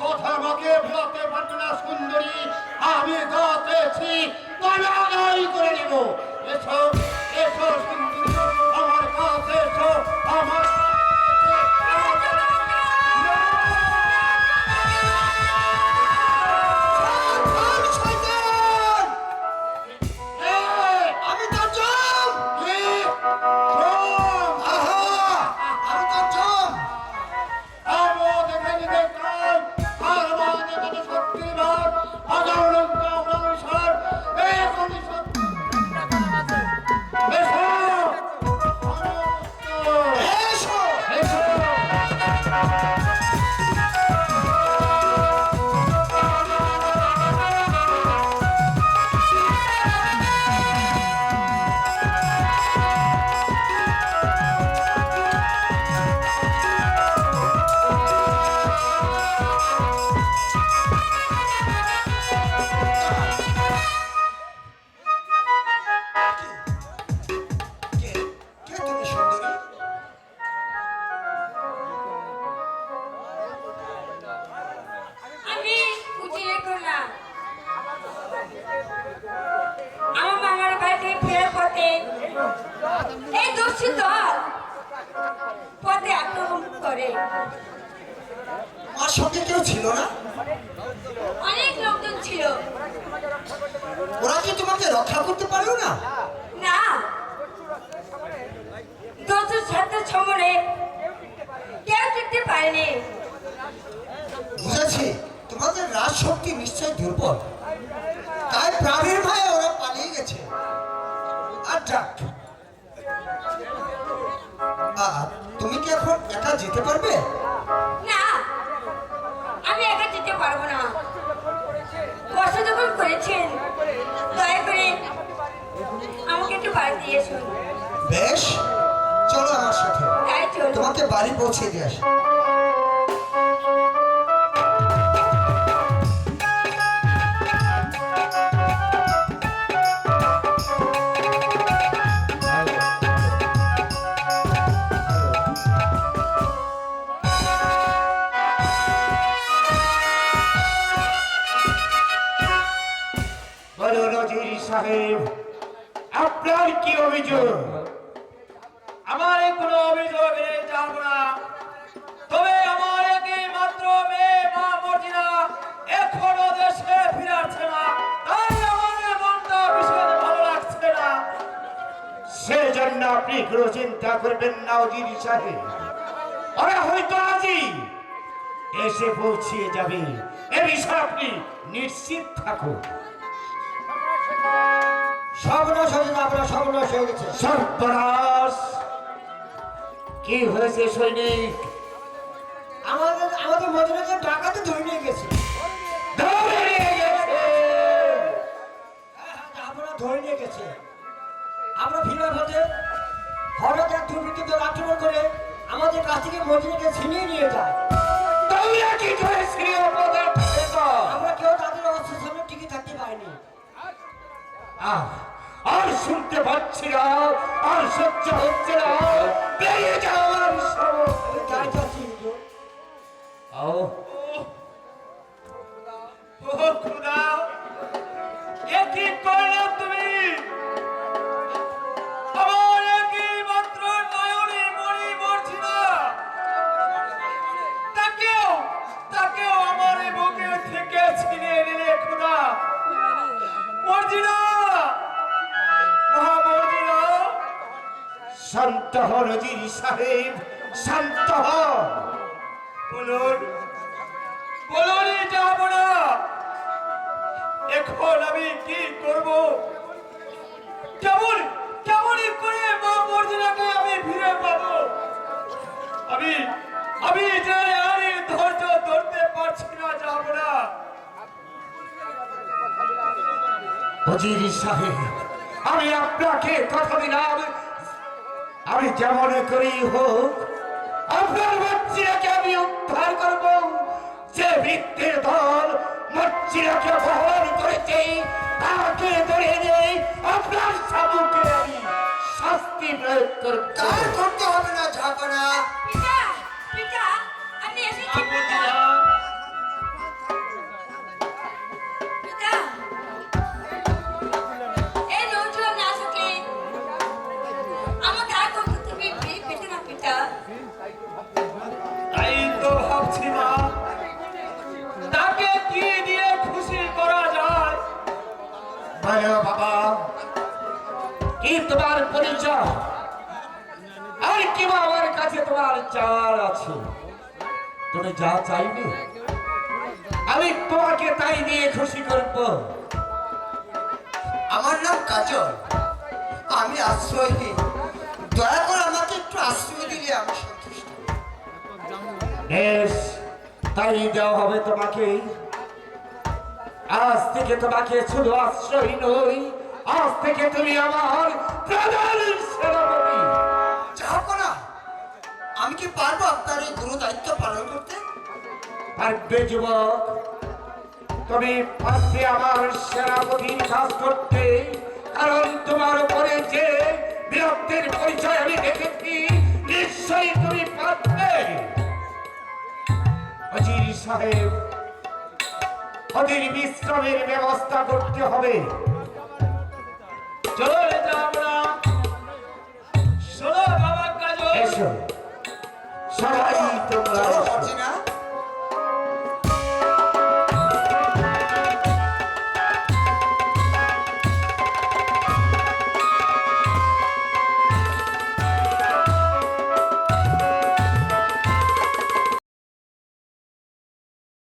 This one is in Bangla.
কথা আমাকে ভোলাতে পারবে না, সুন্দরী। আমি যা চেয়েছি পালাগাই করে নেব। এসব এসব সুন্দরী। আমার কাছে এসব আমার করে দল পথে আক্রমণ করে। আমার সঙ্গে কেউ ছিল না? অনেক লোকজন ছিল। ওরা কি তোমাকে রক্ষা করতে পারল না? না। দস্যু ছাত্র সমরে কেউ টিকতে পারেনি বুঝেছি তোমাদের রাজ শক্তি নিশ্চয় দুর্বল। তাই প্রাণের ভয়ে ওরা পালিয়ে গেছে। আর যাক। কি এখন একা যেতে পারবে? না আমি একা যেতে পারব না। কষ্ট যখন করেছেন দয়া করে আমাকে একটু বাড়ি দিয়ে এসুন বেশ চলো আমার সাথে। তোমাকে বাড়ি পৌঁছে দিয়ে আসি। বলো নজির সাহেব, আপনার কি অভিযোগ? আমার কোনো অভিযোগ নেই না। তবে আমার একই মাত্র মেয়ে মা মর্জিনা এখনও দেশে না, তাই মনটা ভালো লাগছে না। সেজন্য আপনি কোনো চিন্তা করবেন না অজির সাহেব। হয়তো আজই এসে পৌঁছিয়ে যাবে। এ বিষয়ে আপনি নিশ্চিত থাকুন। সর্বনাশ হয়ে আপনার সর্বনাশ হয়ে গেছে সর্বনাশ! কি হয়েছে সৈনিক? আমাদের আমাদের মজুরিকে টাকাতে ধরে নিয়ে গেছে! ধরে নিয়ে গেছে আমরা ধরে নিয়ে গেছে। আমরা ফিরে পথে হঠাৎ এক দুর্বৃত্ত আক্রমণ করে আমাদের কাছ থেকে মজুরিকে ছিনিয়ে নিয়ে যায়। আমরা কেউ তাদের অবস্থার সামনে টিকে থাকতে পারিনি। আহ, আর শুনতে পাচ্ছি না আর সহ্য হচ্ছে না। বেরিয়ে যাও সময় আও, শান্ত হন জির সাহেব, শান্ত হন বলুন বলুন যাব না এখন আমি কি করব? কেমন কেমন করে মা মর্জিনাকে আমি ফিরে পাবো? আমি আমি যে আর ধৈর্য ধরতে পারছি না যাব না হজির সাহেব, আমি আপনাকে কথা দিলাম। আমি যেমন করি হোক আপনার মর্জিরাকে আমি উদ্ধার করব। যে বৃত্তের দল মর্জিরাকে বহন করেছে তাকে ধরে নেই আপনার সামুকে আমি শাস্তি প্রয়োগ করব। করতে হবে না ঝাঁকনা। পিতা পিতা আমি এসেছি পিতা। কি তোমার পরিচয়। আর কি বা আমার কাছে তোমার চাল আছে? তুমি যা চাইবে আমি তোমাকে তাই দিয়ে খুশি করব। আমার নাম কাজল। আমি আশ্রয়হীন। দয়া করে আমাকে একটু আশ্রয় দিলে আমি সন্তুষ্ট। বেশ তাই দেওয়া হবে তোমাকে আজ থেকে তোমাকে শুধু আশ্রয় নই আজ থেকে তুমি আমার প্রধান সেনাপতি। ঝাঁকনা আমি কি পারব আপনার এই গুরু দায়িত্ব পালন করতে? পারবে যুবক তুমি পারবে আমার সেনাপতির কাজ করতে কারণ তোমার উপরে যে বীরত্বের পরিচয় আমি দেখেছি নিশ্চয়ই তুমি পারবে। অজির সাহেব ওদের বিশ্রামের ব্যবস্থা করতে হবে। সবাই তোমরা